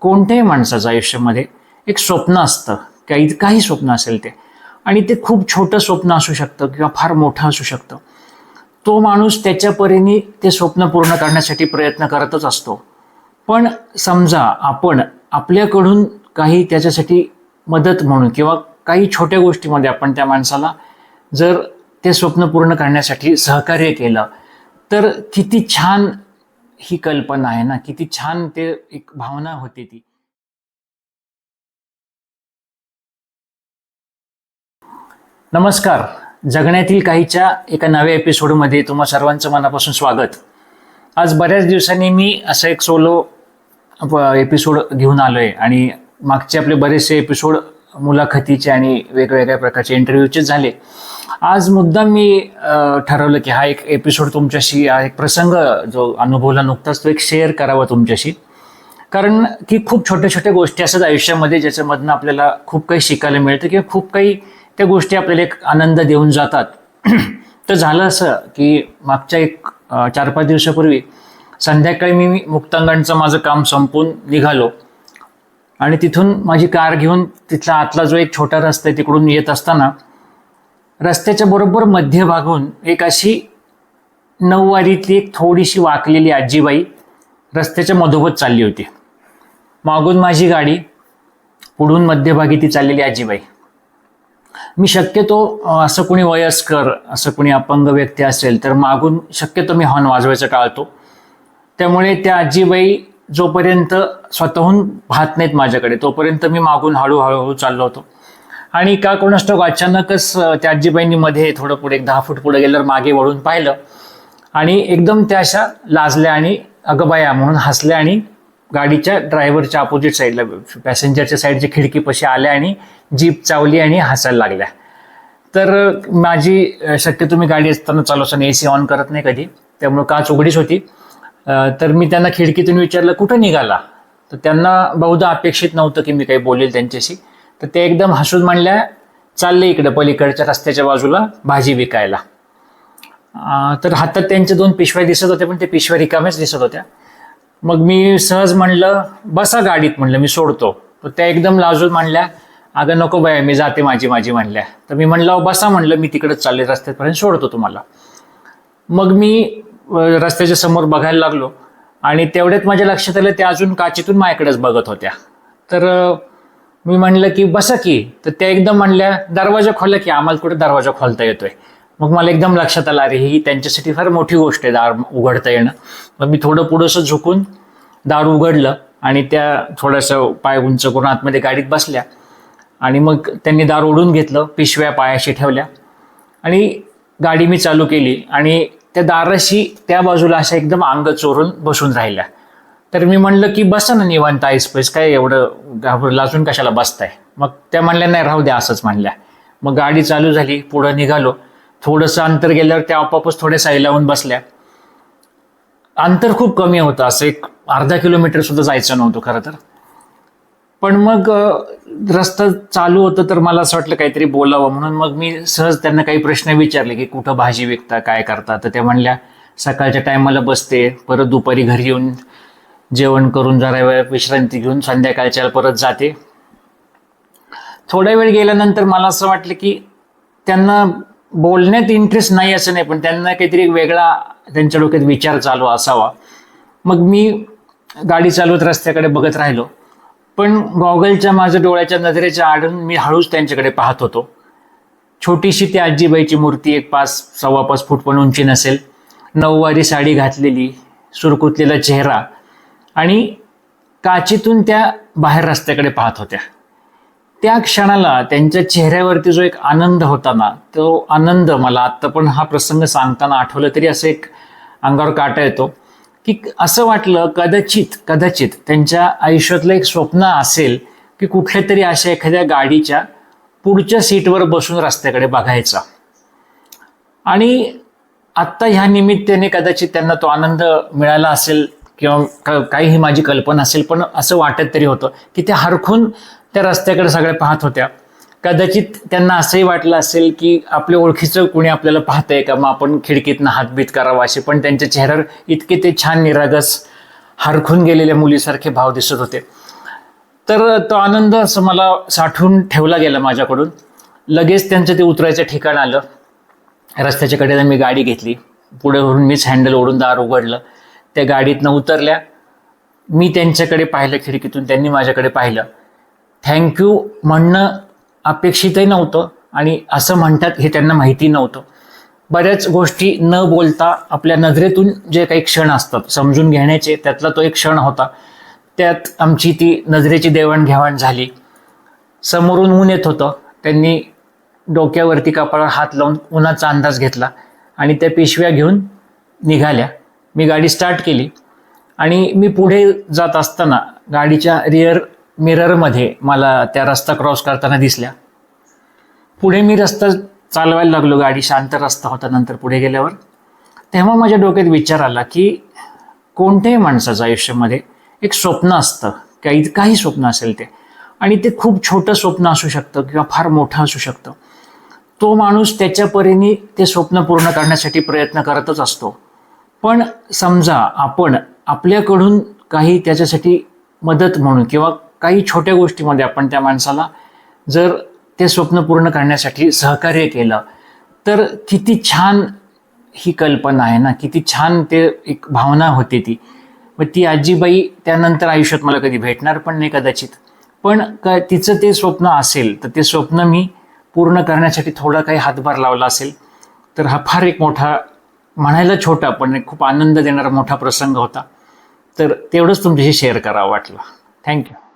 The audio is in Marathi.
कोणत्याही माणसाचं आयुष्यामध्ये एक स्वप्न असतं काही काही स्वप्न असेल ते. आणि ते खूप छोटं स्वप्न असू शकतं किंवा फार मोठं असू शकतं. तो माणूस त्याच्या परीने ते स्वप्न पूर्ण करण्यासाठी प्रयत्न करतच असतो. पण समजा आपण आपल्याकडून काही त्याच्यासाठी मदत म्हणून किंवा काही छोट्या गोष्टीमध्ये आपण त्या माणसाला जर ते स्वप्न पूर्ण करण्यासाठी सहकार्य केलं तर किती छान ही कल्पना आहे ना किती छान ते एक भावना होती ती. नमस्कार. जगण्यातील काहीच्या एका नव्या एपिसोडमध्ये तुम्हा सर्वांचं मनापासून स्वागत. आज बऱ्याच दिवसांनी मी असं एक सोलो एपिसोड घेऊन आलो आहे आणि मागचे आपले बरेचसे एपिसोड मुलाखतीचे आणि वेगवेगळ्या प्रकारचे इंटरव्ह्यूचे झाले. आज मुद्दाम मी ठरवलं की हा एक एपिसोड तुमच्याशी हा एक प्रसंग जो अनुभवला नुकताच तो एक शेअर करावा तुमच्याशी. कारण की खूप छोट्या छोट्या गोष्टी असतात आयुष्यामध्ये ज्याच्यामधनं आपल्याला खूप काही शिकायला मिळतं किंवा खूप काही त्या गोष्टी आपल्याला एक आनंद देऊन जातात. तर झालं असं की मागच्या एक चार पाच दिवसापूर्वी संध्याकाळी मी मुक्तांगणचं माझं काम संपून निघालो. आणि तिथून माझी कार घेऊन तिथला आतला जो एक छोटा रस्ता आहे तिकडून येत असताना रस्त्याच्या बरोबर मध्यभागून एक अशी नऊवारीतली एक थोडीशी वाकलेली आजीबाई रस्त्याच्या मधोमध चालली होती. मागून माझी गाडी पुढून मध्यभागी ती चाललेली आजीबाई. मी शक्यतो असं कोणी वयस्कर असं कोणी अपंग व्यक्ती असेल तर मागून शक्यतो मी हॉर्न वाजवायचं टाळतो. त्यामुळे त्या आजीबाई जोपर्यंत स्वतःहून पाहत नाहीत माझ्याकडे तोपर्यंत मी मागून हळूहळूहळू चाललो होतो. आणि का कोणास अचानकच त्याजीबाईंनी मध्ये थोडं पुढे एक दहा फूट पुढे गेल्यावर मागे वळून पाहिलं. आणि एकदम त्या अशा लाजल्या आणि अगं बाया म्हणून हसल्या आणि गाडीच्या ड्रायव्हरच्या अपोजिट साईडला पॅसेंजरच्या साईडच्या खिडकीपाशी आल्या आणि जीप चावली आणि हसायला लागल्या. तर माझी शक्य शक्यतो मी गाडी असताना चालू असताना ए सी ऑन करत नाही कधी. त्यामुळे काच उघडीच होती. तर मी त्यांना खिडकीतून विचारलं कुठं निघाला? तर त्यांना बहुधा अपेक्षित नव्हतं की मी काही बोलेल त्यांच्याशी. तर ते एकदम हसून म्हणल्या चालले इकडं पलीकडच्या रस्त्याच्या बाजूला भाजी विकायला. तर हातात त्यांच्या दोन पिशव्या दिसत होत्या पण ते पिशव्या रिकाम्याच दिसत होत्या. मग मी सहज म्हणलं बसा गाडीत म्हणलं मी सोडतो. तर त्या एकदम लाजून म्हणल्या अगं नको बाया मी जाते माझी माझी म्हणल्या. तर मी म्हणलं "अहो, बसा म्हणलं मी तिकडंच चालले रस्त्यापर्यंत सोडतो तुम्हाला. मग मी रस्त्याच्या समोर बघायला लागलो. आणि तेवढ्यात माझ्या लक्षात आलं त्या अजून काचेतून माझ्याकडेच बघत होत्या. तर मी म्हणलं की बसा की. तर त्या एकदम म्हणल्या दरवाजा खोलला की आम्हाला कुठे दरवाजा खोलता येतोय? मग मला एकदम लक्षात आलं अरे ही त्यांच्यासाठी फार मोठी गोष्ट आहे दार उघडता येणं. मग मी थोडं पुढंसं झुकून दार उघडलं आणि त्या थोडंसं पाय उंच करून आतमध्ये गाडीत बसल्या. आणि मग त्यांनी दार ओढून घेतलं पिशव्या पायाशी ठेवल्या. आणि गाडी मी चालू केली. आणि त्या दाराशी त्या बाजूला अशा एकदम अंग चोरून बसून राहिल्या. तर मी म्हणलं की बसा ना निवांत आईस पैस काय एवढं घाबर लाजून कशाला बसताय? मग त्या म्हणल्या नाही राहू द्या असंच म्हणल्या. मग गाडी चालू झाली पुढं निघालो. थोडंसं अंतर गेल्यावर त्या आपोआपच थोडे साईलावून बसल्या. अंतर खूप कमी होतं असं एक अर्धा किलोमीटर सुद्धा जायचं नव्हतं खरं तर. पण मग रस्ता चालू होतं तर मला असं वाटलं काहीतरी बोलावं म्हणून मग मी सहज त्यांना काही प्रश्न विचारले की कुठं भाजी विकता काय करता? तर त्या म्हणल्या सकाळच्या टायमाला बसते परत दुपारी घरी येऊन जेवण करून जरा वेळ विश्रांती घेऊन संध्याकाळच्या परत जाते. थोडा वेळ गेल्यानंतर मला असं वाटलं की त्यांना बोलण्यात इंटरेस्ट नाही असं नाही पण त्यांना काहीतरी एक वेगळा त्यांच्या डोक्यात विचार चालू असावा. मग मी गाडी चालवत रस्त्याकडे बघत राहिलो. पण गॉगलच्या माझ्या डोळ्याच्या नजरेच्या आडून मी हळूच त्यांच्याकडे पाहत होतो. छोटीशी ती आजीबाईची मूर्ती एक पाच सव्वा पाच फूट पण उंची नसेल. नऊवारी साडी घातलेली सुरकुतलेला चेहरा आणि काचीतून त्या बाहेर रस्त्याकडे पाहत होत्या. त्या क्षणाला त्यांच्या चेहऱ्यावरती जो एक आनंद होता ना तो आनंद मला आत्ता पण हा प्रसंग सांगताना आठवलं तरी असं एक अंगावर काटा येतो की असं वाटलं कदाचित कदाचित त्यांच्या आयुष्यातलं एक स्वप्न असेल की कुठल्या तरी अशा एखाद्या गाडीच्या पुढच्या सीटवर बसून रस्त्याकडे बघायचा. आणि आत्ता ह्या निमित्ताने कदाचित त्यांना तो आनंद मिळाला असेल किंवा काही ही माझी कल्पना असेल पण असं वाटत तरी होतं की त्या हरखून त्या रस्त्याकडे सगळे पाहत होत्या. कदाचित त्यांना असंही वाटलं असेल की आपल्या ओळखीचं कुणी आपल्याला पाहतंय का? मग आपण खिडकीतनं हातबीत करावा असे पण त्यांच्या चेहऱ्यावर इतके ते छान निरागस हरखून गेलेल्या मुलीसारखे भाव दिसत होते. तर तो आनंद असं मला साठवून ठेवला गेला माझ्याकडून. लगेच त्यांचं ते उतरायचं ठिकाण आलं. रस्त्याच्या कडेला मी गाडी घेतली. पुढे वरून मीच हँडल ओढून दार उघडलं. त्या गाडीतनं उतरल्या. मी त्यांच्याकडे पाहिलं खिडकीतून त्यांनी माझ्याकडे पाहिलं. थँक्यू म्हणणं अपेक्षितही नव्हतं आणि असं म्हणतात हे त्यांना माहिती नव्हतं. बऱ्याच गोष्टी न बोलता आपल्या नजरेतून जे काही क्षण असतात समजून घेण्याचे त्यातला तो एक क्षण होता. त्यात आमची ती नजरेची देवाणघेवाण झाली. समोरून ऊन येत होतं. त्यांनी डोक्यावरती कपाळावर हात लावून उन्हाचा अंदाज घेतला आणि त्या पिशव्या घेऊन निघाल्या. मी गाडी स्टार्ट केली. आणि मी पुढे जात असताना गाडीच्या रिअर मिररमध्ये मला त्या रस्ता क्रॉस करताना दिसल्या. पुढे मी रस्ता चालवायला लागलो गाडी शांत रस्ता होता नंतर पुढे गेल्यावर. तेव्हा माझ्या डोक्यात विचार आला की कोणत्याही माणसाचं आयुष्यामध्ये एक स्वप्न असतं. काही काही स्वप्न असेल ते. आणि ते खूप छोटं स्वप्न असू शकतं किंवा फार मोठं असू शकतं. तो माणूस त्याच्या परीने ते स्वप्न पूर्ण करण्यासाठी प्रयत्न करतच असतो. पण समजा आपण आपल्याकडून काही त्याच्यासाठी मदत म्हणून किंवा काही छोट्या गोष्टीमध्ये आपण त्या माणसाला जर ते स्वप्न पूर्ण करण्यासाठी सहकार्य केलं तर किती छान ही कल्पना आहे ना. किती छान ते एक भावना होती ती. मग ती आजीबाई त्यानंतर आयुष्यात मला कधी भेटणार पण नाही कदाचित. पण क तिचं ते स्वप्न असेल तर ते स्वप्न मी पूर्ण करण्यासाठी थोडा काही हातभार लावला असेल तर हा फार एक मोठा म्हणायला छोटा पण एक खूप आनंद देणारा मोठा प्रसंग होता. तर तेवढंच तुमच्याशी शेअर करावं वाटलं. थँक्यू